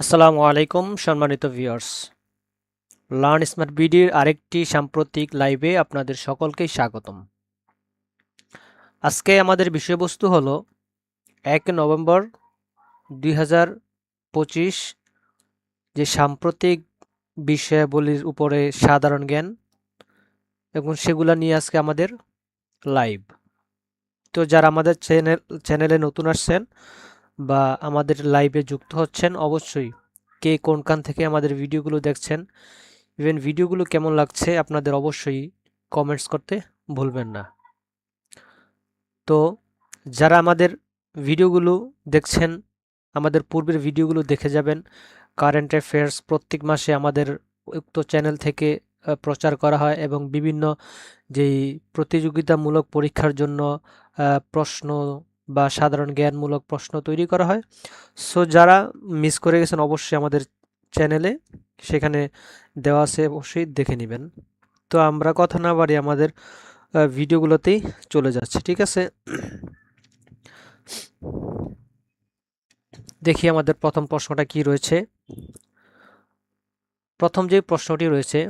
আসসালামু আলাইকুম, সম্মানিত ভিউয়ার্স। লার্ন স্মার্ট বিডির আরেকটি সাম্প্রতিক লাইভে আপনাদের সকলকেই স্বাগতম। আজকে আমাদের বিষয়বস্তু হলো, এক নভেম্বর দুই যে সাম্প্রতিক বিষয়াবলীর উপরে সাধারণ জ্ঞান এবং সেগুলা নিয়ে আজকে আমাদের লাইভ। তো যারা আমাদের চ্যানেল, চ্যানেলে নতুন আসছেন বা আমাদের লাইভে যুক্ত হচ্ছেন অবশ্যই। কে কোনখান থেকে আমাদের ভিডিওগুলো দেখছেন ইভেন ভিডিওগুলো কেমন লাগছে আপনাদের অবশ্যই কমেন্টস করতে ভুলবেন না। তো যারা আমাদের ভিডিওগুলো দেখছেন, আমাদের পূর্বের ভিডিওগুলো দেখে যাবেন কারেন্ট অ্যাফেয়ার্স প্রত্যেক মাসে আমাদের উক্ত চ্যানেল থেকে প্রচার করা হয় এবং বিভিন্ন যেই প্রতিযোগিতামূলক পরীক্ষার জন্য প্রশ্ন বা সাধারণ জ্ঞানমূলক প্রশ্ন তৈরি করা হয়। সো যারা মিস করে গেছেন, অবশ্যই আমাদের চ্যানেলে সেখানে দেওয়া আছে, অবশ্যই দেখে নেবেন। তো আমরা কথা না বাড়ি আমাদের ভিডিওগুলোতেই চলে যাচ্ছে, ঠিক আছে? দেখি আমাদের প্রথম প্রশ্নটা কি রয়েছে। প্রথম যে প্রশ্নটি রয়েছে,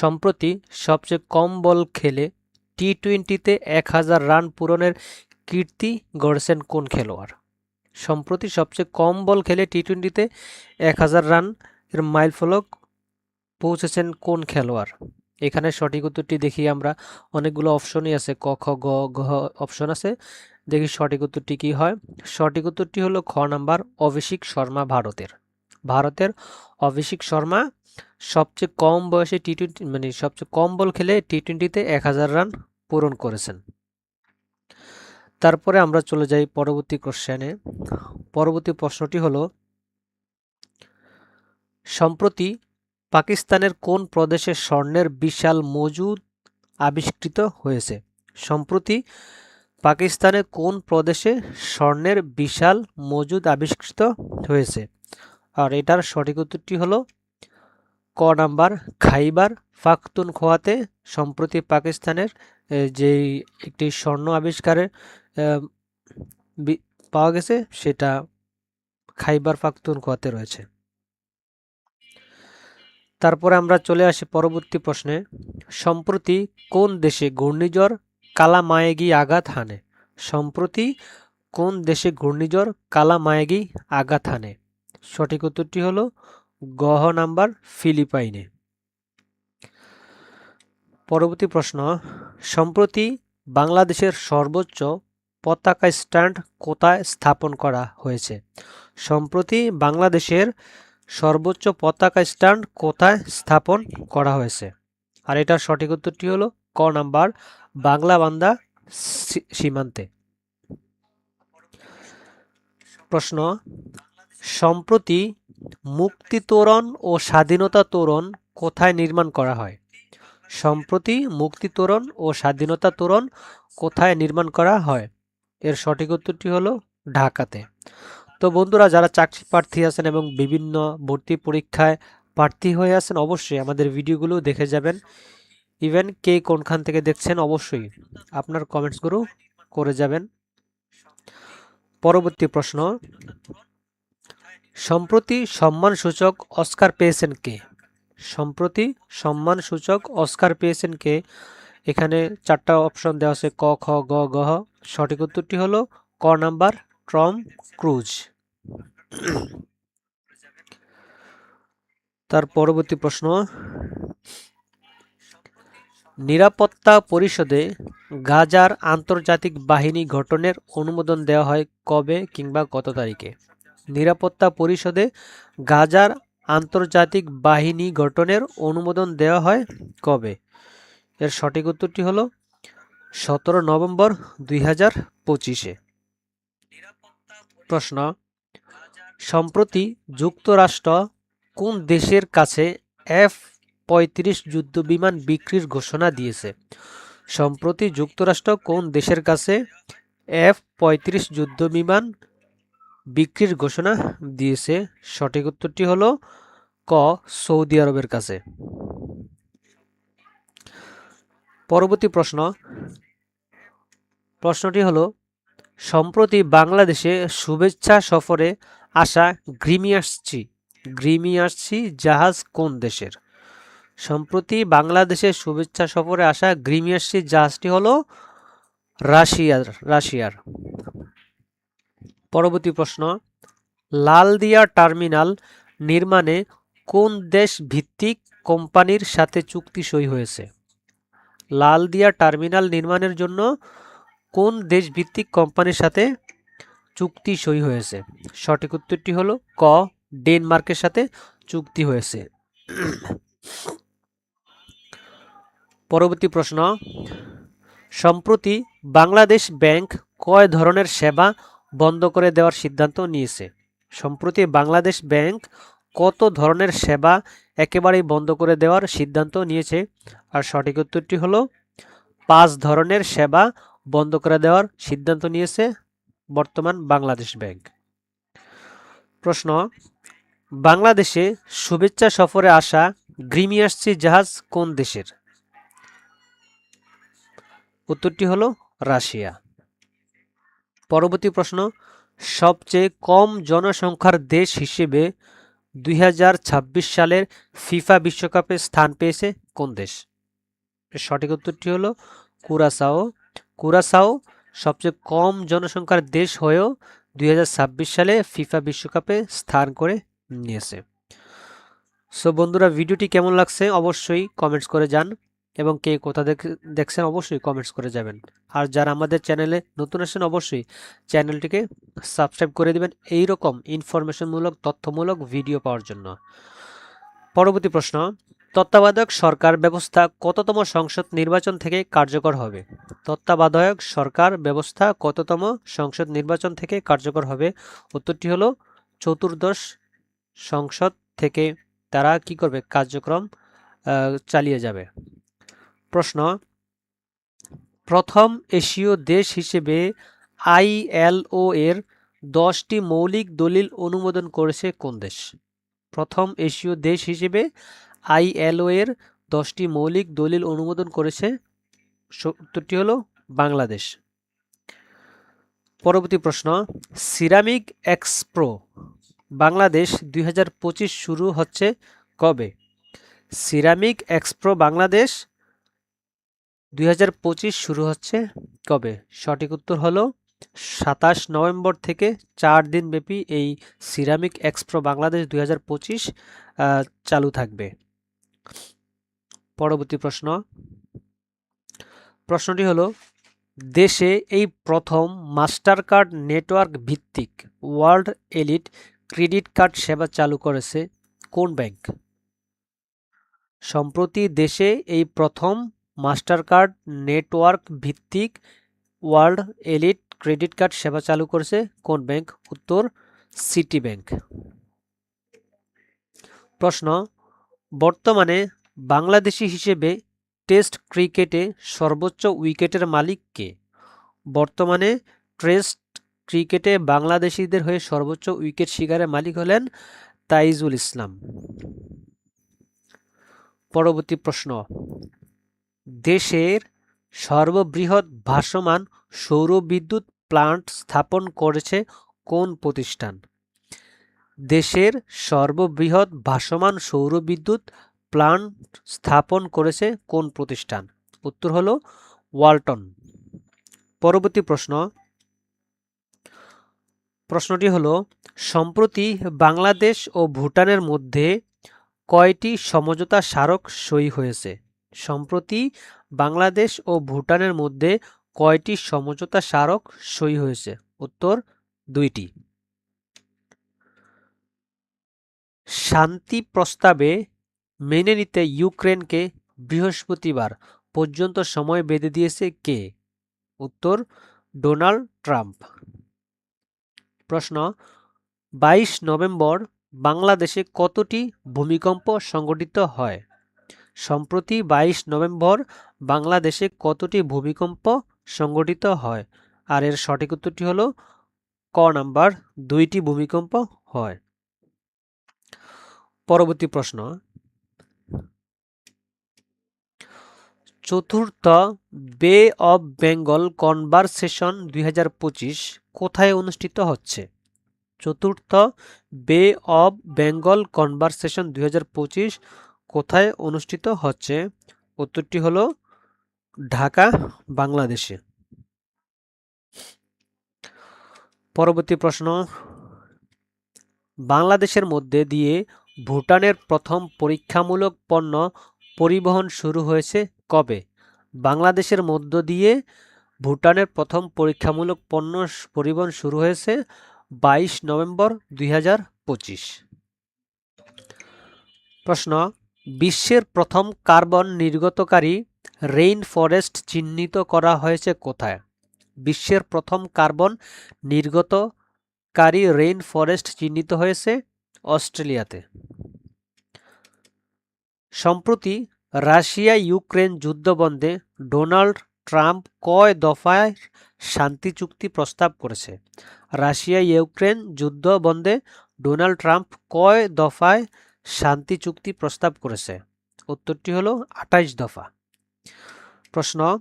সম্প্রতি সবচেয়ে কম বল খেলে টি টোয়েন্টিতে এক হাজার রান পূরণের কীর্তি, গড়েছেন কোন খেলোয়াড়? সম্প্রতি সবচেয়ে কম বল খেলে টি টোয়েন্টিতে এক হাজার রান এর মাইল ফলক পৌঁছেছেন কোন খেলোয়াড়? এখানে সঠিক উত্তরটি দেখি আমরা। অনেকগুলো অপশনই আছে। ক, খ, গ, ঘ অপশন আছে। দেখি সঠিক উত্তরটি কী হয়। সঠিক উত্তরটি হলো খ নাম্বার, অভিষেক শর্মা ভারতের। ভারতের অভিষেক শর্মা সবচেয়ে কম বয়সে টি টোয়েন্টি মানে সবচেয়ে কম বল খেলে টি টোয়েন্টিতে এক হাজার রান পূরণ করেছেন। তারপরে আমরা চলে যাই পরবর্তী কোশ্চেনে পরবর্তী প্রশ্নটি হলো, সম্প্রতি পাকিস্তানের কোন প্রদেশে স্বর্ণের বিশাল মজুদ আবিষ্কৃত হয়েছে? সম্প্রতি পাকিস্তানের কোন প্রদেশে স্বর্ণের বিশাল মজুদ আবিষ্কৃত হয়েছে? আর এটার সঠিক উত্তরটি হলো, ক নাম্বার খাইবার পাখতুনখোয়াতে সম্প্রতি পাকিস্তানের যেই একটি স্বর্ণ আবিষ্কারের পাওয়া গেছে, সেটা খাইবার পাখতুনখোয়াতে রয়েছে। তারপরে আমরা চলে আসি পরবর্তী প্রশ্নে। সম্প্রতি কোন দেশে ঘূর্ণিঝড় কালামায়েগি আঘাত হানে? সম্প্রতি কোন দেশে ঘূর্ণিঝড় কালামায়েগি আঘাত হানে? সঠিক উত্তরটি হল গহ নাম্বার ফিলিপাইনে। পরবর্তী প্রশ্ন, সম্প্রতি বাংলাদেশের সর্বোচ্চ পতাকা স্ট্যান্ড কোথায় স্থাপন করা হয়েছে? সম্প্রতি বাংলাদেশের সর্বোচ্চ পতাকা স্ট্যান্ড কোথায় স্থাপন করা হয়েছে? আর এটার সঠিক উত্তরটি হলো ক নাম্বার বাংলা বান্দা সীমান্তে। প্রশ্ন, সম্প্রতি মুক্তি তোরণ ও স্বাধীনতা তোরণ কোথায় নির্মাণ করা হয়? সম্প্রতি মুক্তি তোরণ ও স্বাধীনতা তোরণ কোথায় নির্মাণ করা হয়? এর সঠিক উত্তরটি হলো ঢাকাতে। তো বন্ধুরা, যারা চাকরি প্রার্থী আছেন এবং বিভিন্ন ভর্তি পরীক্ষায় প্রার্থী হয়ে আছেন, অবশ্যই আমাদের ভিডিওগুলো দেখে যাবেন। ইভেন কে কোনখান থেকে দেখছেন, অবশ্যই আপনার কমেন্টসগুলো করে যাবেন। পরবর্তী প্রশ্ন, সম্প্রতি সম্মানসূচক অস্কার পেয়েছেন কে? সম্প্রতি সম্মানসূচক অস্কার পেয়েছেন কে? এখানে চারটা অপশন দেওয়া আছে ক, খ, গ গ সঠিক উত্তরটি হলো ক নাম্বার, ট্রম, ক্রুজ। তার পরবর্তী প্রশ্ন, নিরাপত্তা পরিষদে গাজার আন্তর্জাতিক বাহিনী গঠনের অনুমোদন দেওয়া হয় কবে কিংবা কত তারিখে? নিরাপত্তা পরিষদে গাজার আন্তর্জাতিক বাহিনী গঠনের অনুমোদন দেওয়া হয় কবে? এর সঠিক উত্তরটি হলো সতেরো নভেম্বর দুই হাজার পঁচিশে। প্রশ্ন, সম্প্রতি যুক্তরাষ্ট্র কোন দেশের কাছে এফ পঁয়ত্রিশ যুদ্ধ বিমান বিক্রির ঘোষণা দিয়েছে? সম্প্রতি যুক্তরাষ্ট্র কোন দেশের কাছে এফ পঁয়ত্রিশ যুদ্ধ বিমান বিক্রির ঘোষণা দিয়েছে? সঠিক উত্তরটি হলো ক, সৌদি আরবের কাছে। পরবর্তী প্রশ্ন। প্রশ্নটি হলো, সম্প্রতি বাংলাদেশে শুভেচ্ছা সফরে আসা গ্রিমিয়াসচি গ্রিমিয়াসচি জাহাজ কোন দেশের? সম্প্রতি বাংলাদেশে শুভেচ্ছা সফরে আসা গ্রিমিয়াসচি জাহাজটি হলো রাশিয়ার রাশিয়ার। পরবর্তী প্রশ্ন, লালদিয়া টার্মিনাল নির্মাণে কোন দেশ ভিত্তিক কোম্পানির সাথে চুক্তি সই হয়েছে? লালদিয়া টার্মিনাল নির্মাণের জন্য কোন দেশ ভিত্তিক কোম্পানির সাথে চুক্তি সই হয়েছে? সঠিক উত্তরটি হলো ক, ডেনমার্কের সাথে চুক্তি হয়েছে। পরবর্তী প্রশ্ন, সম্প্রতি বাংলাদেশ ব্যাংক কয় ধরনের সেবা বন্ধ করে দেওয়ার সিদ্ধান্ত নিয়েছে? সম্প্রতি বাংলাদেশ ব্যাংক কত ধরনের সেবা একেবারেই বন্ধ করে দেওয়ার সিদ্ধান্ত নিয়েছে। আর সঠিক উত্তরটি হলো, পাঁচ ধরনের সেবা বন্ধ করে দেওয়ার সিদ্ধান্ত নিয়েছে বর্তমান বাংলাদেশ ব্যাংক। প্রশ্ন, বাংলাদেশে শুভেচ্ছা সফরে আসা গ্রিমিয়াসচি জাহাজ কোন দেশের? উত্তরটি হলো, রাশিয়া। পরবর্তী প্রশ্ন, সবচেয়ে কম জনসংখ্যার দেশ হিসেবে দুই হাজার ছাব্বিশ সালের ফিফা বিশ্বকাপে স্থান পেয়েছে কোন দেশ? সঠিক উত্তরটি হলো কুরাসাও। কুরাসাও সবচেয়ে কম জনসংখ্যার দেশ হয়েও দুই হাজার ছাব্বিশ সালে ফিফা বিশ্বকাপে স্থান করে নিয়েছে। সো বন্ধুরা, ভিডিওটি কেমন লাগছে অবশ্যই কমেন্টস করে যান এবং কে কোথা দেখছেন অবশ্যই কমেন্টস করে যাবেন। আর যারা আমাদের চ্যানেলে নতুন আসেন অবশ্যই চ্যানেলটিকে সাবস্ক্রাইব করে দিবেন এই রকম ইনফরমেশনমূলক তথ্যমূলক ভিডিও পাওয়ার জন্য। পরবর্তী প্রশ্ন, তত্ত্বাবধায়ক সরকার ব্যবস্থা কততম সংসদ নির্বাচন থেকে কার্যকর হবে? তত্ত্বাবধায়ক সরকার ব্যবস্থা কততম সংসদ নির্বাচন থেকে কার্যকর হবে? উত্তরটি হলো চতুর্দশ সংসদ থেকে তারা কি করবে? কার্যক্রম চালিয়ে যাবে। প্রশ্ন, প্রথম এশীয় দেশ হিসেবে আইএলও এর দশটি মৌলিক দলিল অনুমোদন করেছে কোন দেশ? প্রথম এশীয় দেশ হিসেবে আইএলও এর দশটি মৌলিক দলিল অনুমোদন করেছে উত্তরটি হলো বাংলাদেশ। পরবর্তী প্রশ্ন, সিরামিক এক্সপ্রো বাংলাদেশ দুই হাজার পঁচিশ শুরু হচ্ছে কবে? সিরামিক এক্সপ্রো বাংলাদেশ দুই হাজার পঁচিশ শুরু হচ্ছে। কবে? সঠিক উত্তর হলো সাতাশ নভেম্বর থেকে চার দিন ব্যাপী এই সিরামিক এক্সপ্রো বাংলাদেশ দুই হাজার পঁচিশ চালু থাকবে। পরবর্তী প্রশ্ন। প্রশ্নটি হলো, দেশে এই প্রথম মাস্টার কার্ড নেটওয়ার্ক ভিত্তিক ওয়ার্ল্ড এলিট ক্রেডিট কার্ড সেবা চালু করেছে কোন ব্যাংক? সম্প্রতি দেশে এই প্রথম মাস্টার কার্ড নেটওয়ার্ক ভিত্তিক ওয়ার্ল্ড এলিট ক্রেডিট কার্ড সেবা চালু করেছে কোন ব্যাংক? উত্তর সিটি ব্যাংক প্রশ্ন, বর্তমানে বাংলাদেশি হিসেবে টেস্ট ক্রিকেটে সর্বোচ্চ উইকেটের মালিক কে? বর্তমানে টেস্ট ক্রিকেটে বাংলাদেশিদের হয়ে সর্বোচ্চ উইকেট শিকারের মালিক হলেন তাইজুল ইসলাম। পরবর্তী প্রশ্ন দেশের সর্ববৃহৎ ভাসমান সৌরবিদ্যুৎ প্লান্ট স্থাপন করেছে কোন প্রতিষ্ঠান? দেশের সর্ববৃহৎ ভাসমান সৌরবিদ্যুৎ প্লান্ট স্থাপন করেছে কোন প্রতিষ্ঠান? উত্তর হলো ওয়ালটন। পরবর্তী প্রশ্ন। প্রশ্নটি হলো, সম্প্রতি বাংলাদেশ ও ভুটানের মধ্যে কয়টি সমঝোতা স্মারক সই হয়েছে? সম্প্রতি বাংলাদেশ ও ভুটানের মধ্যে কয়টি সমঝোতা স্মারক সই হয়েছে? উত্তর দুইটি। শান্তি প্রস্তাবে মেনে নিতে ইউক্রেনকে বৃহস্পতিবার পর্যন্ত সময় বেঁধে দিয়েছে কে? উত্তর ডোনাল্ড ট্রাম্প। প্রশ্ন, বাইশ নভেম্বর বাংলাদেশে কতটি ভূমিকম্প সংঘটিত হয়? সম্প্রতি বাইশ নভেম্বর বাংলাদেশে কতটি ভূমিকম্প সংঘটিত হয়? আর এর সঠিক উত্তরটি হলো ক নাম্বার, দুইটি ভূমিকম্প হয়। পরবর্তী প্রশ্ন। চতুর্থ বে অব বেঙ্গল কনভারসেশন দুই হাজার পঁচিশ কোথায় অনুষ্ঠিত হচ্ছে? চতুর্থ বে অব বেঙ্গল কনভারসেশন দুই হাজার পঁচিশ কোথায় অনুষ্ঠিত হচ্ছে? উত্তরটি হলো ঢাকা, বাংলাদেশে। পরবর্তী প্রশ্ন। বাংলাদেশের মধ্যে দিয়ে ভুটানের প্রথম পরীক্ষামূলক পণ্য পরিবহন শুরু হয়েছে কবে? বাংলাদেশের মধ্য দিয়ে ভুটানের প্রথম পরীক্ষামূলক পণ্য পরিবহন শুরু হয়েছে বাইশ নভেম্বর দুই হাজার পঁচিশ। প্রশ্ন। বিশ্বের প্রথম কার্বন নির্গতকারী রেইন ফরেস্ট চিহ্নিত করা হয়েছে কোথায়? বিশ্বের প্রথম কার্বন নির্গতকারী রেইন ফরেস্ট চিহ্নিত হয়েছে অস্ট্রেলিয়াতে। সম্প্রতি রাশিয়া ইউক্রেন যুদ্ধ বন্ধে ডোনাল্ড ট্রাম্প কয় দফায় শান্তি চুক্তি প্রস্তাব করেছে? রাশিয়া ইউক্রেন যুদ্ধ বন্ধে ডোনাল্ড ট্রাম্প কয় দফায় শান্তি চুক্তি প্রস্তাব করেছে। উত্তরটি হলো আঠাইশ দফা। প্রশ্ন,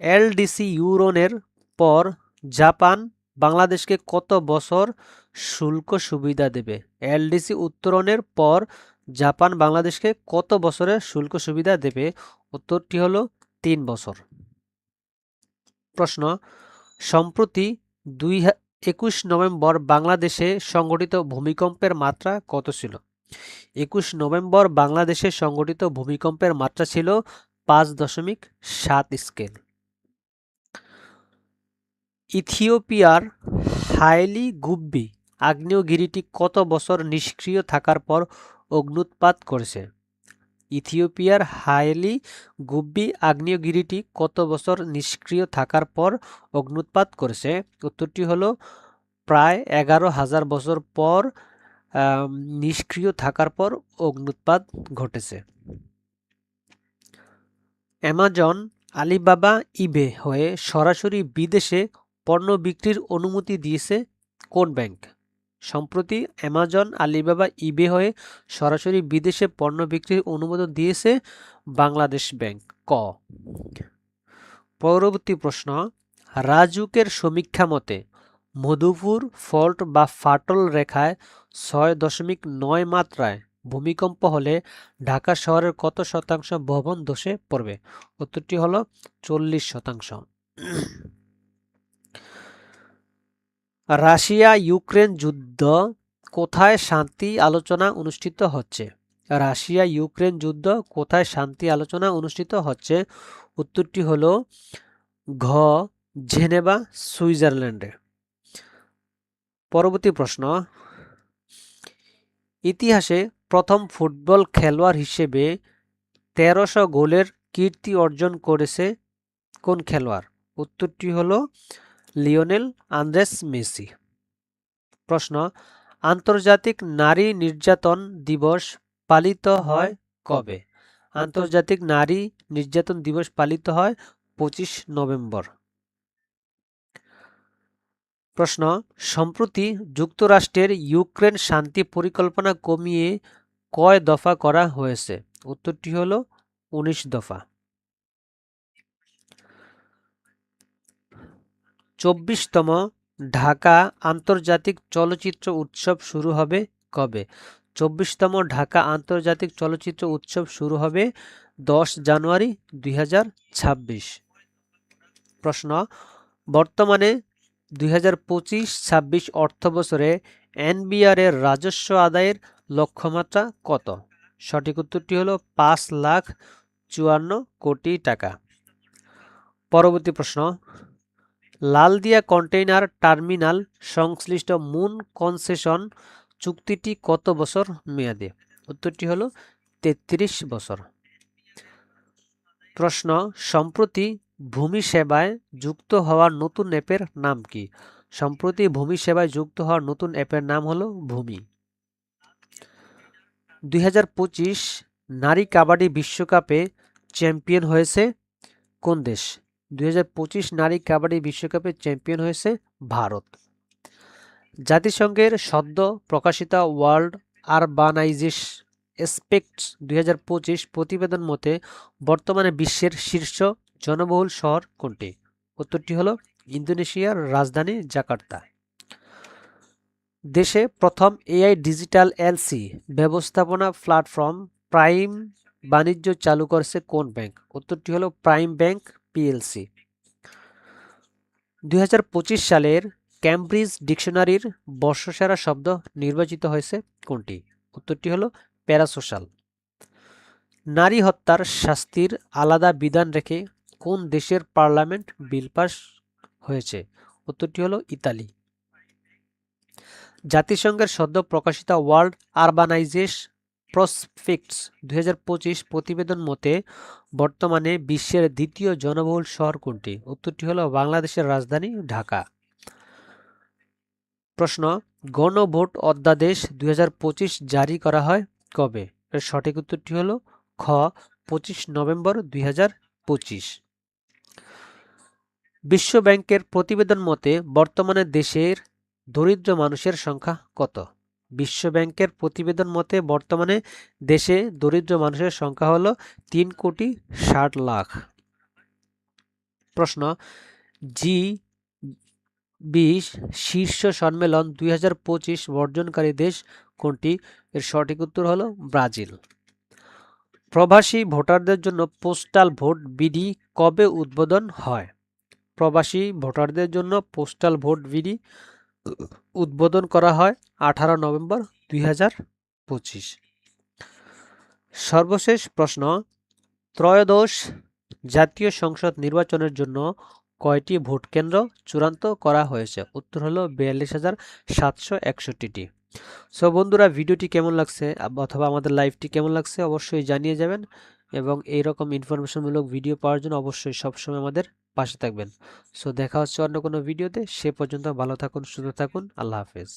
এলডিসি ইউরোনের পর জাপান বাংলাদেশকে কত বছর শুল্ক সুবিধা দেবে? এলডিসি উত্তরণের পর জাপান বাংলাদেশকে কত বছরের শুল্ক সুবিধা দেবে? উত্তরটি হলো তিন বছর। প্রশ্ন, সম্প্রতি দুই একুশ নভেম্বর বাংলাদেশে সংঘটিত ভূমিকম্পের মাত্রা কত ছিল? একুশ নভেম্বর বাংলাদেশে সংঘটিত ভূমিকম্পের মাত্রা ছিল পাঁচ দশমিক সাত স্কেল। ইথিওপিয়ার হাইলি গুব্বি আগ্নেয়গিরিটি কত বছর নিষ্ক্রিয় থাকার পর অগ্নুৎপাত করেছে? ইথিওপিয়ার হাইলি গুব্বি আগ্নেয়গিরিটি কত বছর নিষ্ক্রিয় থাকার পর অগ্নুৎপাত করেছে? উত্তরটি হলো, প্রায় এগারো হাজার বছর পর নিষ্ক্রিয় থাকার পর অগ্নুৎপাত ঘটেছে। অ্যামাজন, আলিবাবা, ইবে হয়ে সরাসরি বিদেশে পণ্য বিক্রির অনুমতি দিয়েছে কোন ব্যাংক? সম্প্রতি অ্যামাজন, আলিবাবা, ইবে হয়ে সরাসরি বিদেশে পণ্য বিক্রির অনুমোদন দিয়েছে বাংলাদেশ ব্যাংক। ক। পরবর্তী প্রশ্ন। রাজুকের সমীক্ষা মতে মধুপুর, ফল্ট বা ফাটল রেখায় ছয় দশমিক নয় মাত্রায় ভূমিকম্প হলে ঢাকা শহরের কত শতাংশ ভবন ধসে পড়বে? উত্তরটি হলো চল্লিশ শতাংশ। রাশিয়া ইউক্রেন যুদ্ধ কোথায় শান্তি আলোচনা অনুষ্ঠিত হচ্ছে? রাশিয়া ইউক্রেন যুদ্ধ কোথায় শান্তি আলোচনা অনুষ্ঠিত হচ্ছে? উত্তরটি হল ঘ জেনেভা, সুইজারল্যান্ডে। পরবর্তী প্রশ্ন ইতিহাসে প্রথম ফুটবল খেলোয়াড় হিসেবে তেরোশো গোলের কীর্তি অর্জন করেছে কোন খেলোয়াড়? উত্তরটি হল লিওনেল আন্দ্রেস মেসি। প্রশ্ন, আন্তর্জাতিক নারী নির্যাতন দিবস পালিত হয় কবে? আন্তর্জাতিক নারী নির্যাতন দিবস পালিত হয় পঁচিশ নভেম্বর। প্রশ্ন, সম্প্রতি যুক্তরাষ্ট্রের ইউক্রেন শান্তি পরিকল্পনা কমিয়ে কয় দফা করা হয়েছে? উত্তরটি হল উনিশ দফা। চব্বিশতম ঢাকা আন্তর্জাতিক চলচ্চিত্র উৎসব শুরু হবে কবে? চব্বিশতম ঢাকা আন্তর্জাতিক চলচ্চিত্র উৎসব শুরু হবে দশ জানুয়ারি দুই হাজার ছাব্বিশ। প্রশ্ন, বর্তমানে দুই হাজার পঁচিশ ছাব্বিশ অর্থ বছরে এনবিআর এর রাজস্ব আদায়ের লক্ষ্যমাত্রা কত? সঠিক উত্তরটি হলো পাঁচ লাখ চুয়ান্ন কোটি টাকা। পরবর্তী প্রশ্ন, লালদিয়া কন্টেইনার টার্মিনাল সংশ্লিষ্ট মুন কনসেশন চুক্তিটি কত বছর মেয়াদে? উত্তরটি হলো তেত্রিশ বছর। প্রশ্ন, সম্প্রতি ভূমি সেবায় যুক্ত হওয়ার নতুন অ্যাপের নাম কি? সম্প্রতি ভূমি সেবায় যুক্ত হওয়ার নতুন অ্যাপের নাম হলো ভূমি। দুই হাজার পঁচিশ নারী কাবাডি বিশ্বকাপে চ্যাম্পিয়ন হয়েছে কোন দেশ? দুই হাজার পঁচিশ নারী কাবাডি বিশ্বকাপে চ্যাম্পিয়ন হয়েছে ভারত। জাতিসংঘের সদ্য প্রকাশিত ওয়ার্ল্ড আরবানাইজেশ এসপেক্টস দুই হাজার পঁচিশ প্রতিবেদন মতে বর্তমানে বিশ্বের শীর্ষ জনবহুল শহর কোনটি? উত্তরটি হলো ইন্দোনেশিয়ার রাজধানী জাকার্তা। দেশে প্রথম এআই ডিজিটাল এলসি ব্যবস্থাপনা প্ল্যাটফর্ম প্রাইম বাণিজ্য চালু করেছে কোন ব্যাংক? উত্তরটি হলো প্রাইম ব্যাংক পিএলসি। দুই হাজার পঁচিশ সালের ক্যামব্রিজ ডিকশনারির বর্ষসেরা শব্দ নির্বাচিত হয়েছে কোনটি? উত্তরটি হলো প্যারাসোশ্যাল নারী হত্যার শাস্তির আলাদা বিধান রেখে কোন দেশের পার্লামেন্ট বিল পাস হয়েছে? উত্তরটি হলো ইতালি। জাতিসংঘের সদ্য প্রকাশিত ওয়ার্ল্ড আরবানাইজেশ দুই হাজার পঁচিশ প্রতিবেদন মতে, বর্তমানে বিশ্বের দ্বিতীয় জনবহুল শহর কোনটি? উত্তরটি হলো বাংলাদেশের রাজধানী ঢাকা। প্রশ্ন, গণভোট অধ্যাদেশ দুই হাজার পঁচিশ জারি করা হয় কবে? এর সঠিক উত্তরটি হলো খ, পঁচিশ নভেম্বর দুই হাজার পঁচিশ। বিশ্ব ব্যাংকের প্রতিবেদন মতে, বর্তমানে দেশের দরিদ্র মানুষের সংখ্যা কত? বিশ্ব ব্যাংকের প্রতিবেদন মতে, বর্তমানে দেশে দরিদ্র মানুষের সংখ্যা হলো তিন কোটি ষাট লাখ। প্রশ্ন জি বিশ শীর্ষ সম্মেলন দুই হাজার পঁচিশ বর্জনকারী দেশ কোনটি? এর সঠিক উত্তর হলো ব্রাজিল। প্রবাসী ভোটারদের জন্য পোস্টাল ভোট বিডি কবে উদ্বোধন হয়? প্রবাসী ভোটারদের জন্য পোস্টাল ভোট বিডি উদ্বোধন করা হয় আঠারো নভেম্বর দুই হাজার পঁচিশ। সর্বশেষ প্রশ্ন, ত্রয়োদশ জাতীয় সংসদ নির্বাচনের জন্য কয়টি ভোট কেন্দ্র চূড়ান্ত করা হয়েছে? উত্তর হলো বিয়াল্লিশ হাজার সাতশো একষট্টিটি। সো বন্ধুরা, ভিডিওটি কেমন লাগছে অথবা আমাদের লাইভটি কেমন লাগছে অবশ্যই জানিয়ে যাবেন এবং এই রকম ইনফরমেশনমূলক ভিডিও পাওয়ার জন্য অবশ্যই সবসময় আমাদের পাশে থাকবেন। সো দেখা হচ্ছে অন্য কোনো ভিডিওতে সে পর্যন্ত ভালো থাকুন, সুস্থ থাকুন। আল্লাহ হাফেজ।